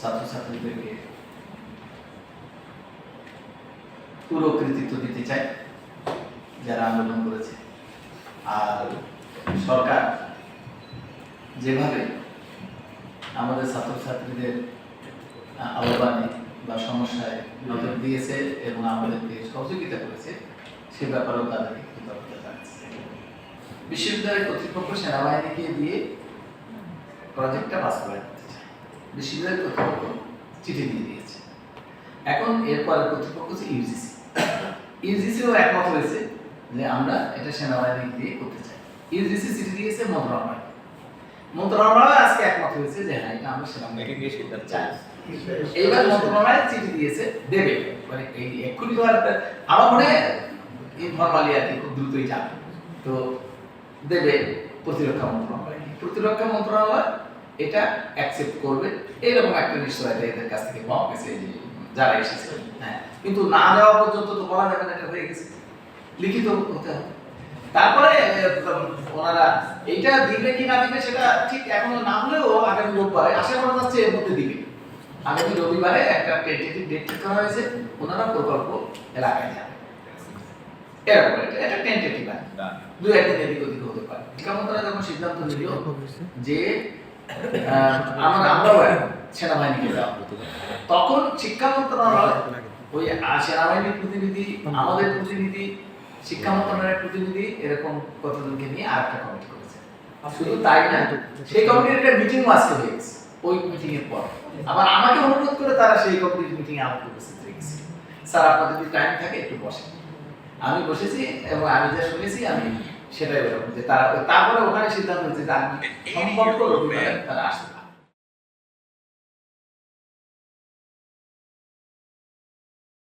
ছাত্রছাত্রীদেরকে পুরো কৃতিত্ব দিতে চাই যারা আন্দোলন করেছে। আর সরকার যেভাবে আমাদের ছাত্রছাত্রীদের আহ, আহ্বানে বা সমস্যায় নজর দিয়েছে এবং আমাদেরকে সহযোগিতা করেছে সে ব্যাপারেও তাদেরকে কৃতজ্ঞতা জানাচ্ছি। বিশ্ববিদ্যালয় কর্তৃপক্ষ সেনাবাহিনীকে দিয়ে প্রজেক্টটা বাস্তবায়ন বিশ্ববিদ্যালয় কর্তৃপক্ষ চিঠি দিয়ে দিয়েছে। এখন এরপরে কর্তৃপক্ষ হচ্ছে ইউজিসি। ইউজিসিও একমত হয়েছে যে আমরা এটা সেনাবাহিনী দিয়ে করতে চাই। ইউজিসি চিঠি দিয়েছে মন্ত্রণালয়। মন্ত্রণালয় আজকে একমত হয়েছে যে হ্যাঁ এটা আমরা দিয়ে চাই। এইবার মন্ত্রণালয় চিঠি দিয়েছে দেবে। মানে এই এক্ষুনি তো আর আমার মনে ইনফরমালি আর কি খুব দ্রুতই যাবে। তো দেবে প্রতিরক্ষা মন্ত্রণালয়। প্রতিরক্ষা মন্ত্রণালয় এটা অ্যাকসেপ্ট করবে। এরকম একটা নিশ্চয়তা এদের কাছ থেকে পাওয়া গেছে যে যারা এসেছে। হ্যাঁ কিন্তু না দেওয়া পর্যন্ত তো বলা যাবে না এটা হয়ে গেছে। লিখিত হতে হবে। তারপরে ওনারা এইটা দিবে কি না দিবে সেটা ঠিক এখনও না হলেও আগামী রোববারে আশা করা যাচ্ছে এর মধ্যে দিবে। আগামী রবিবারে একটা টেন্টেটিভ ডেট ঠিক করা হয়েছে ওনারা প্রকল্প এলাকায় যাবে। এরকম এটা টেন্টেটিভ আর একদিন এদিক ওদিক হতে পারে। শিক্ষা মন্ত্রণালয় যখন সিদ্ধান্ত নিল যে আমরা সেনাবাহিনীকে দেওয়া তখন শিক্ষা মন্ত্রণালয় ওই সেনাবাহিনীর প্রতিনিধি, আমাদের প্রতিনিধি শিক্ষা মন্ত্রণালয়ের প্রতিনিধি এরকম কতজনকে নিয়ে আর একটা কমিটি করেছে। শুধু তাই না, সেই কমিটির একটা মিটিং হয়ে গেছে, ওই মিটিং এর পর। আবার আমাকে অনুরোধ করে তারা সেই কমিটির মিটিং এ আমাকে উপস্থিত রেখেছে স্যার, আপনাদের যদি টাইম থাকে, একটু বসেন। আমি বসেছি এবং আমি যা শুনেছি, আমি সেটাই বললাম যে তারা তারপরে ওখানে সিদ্ধান্ত হচ্ছে যে আমি সম্ভব রবিবারে তারা আসতে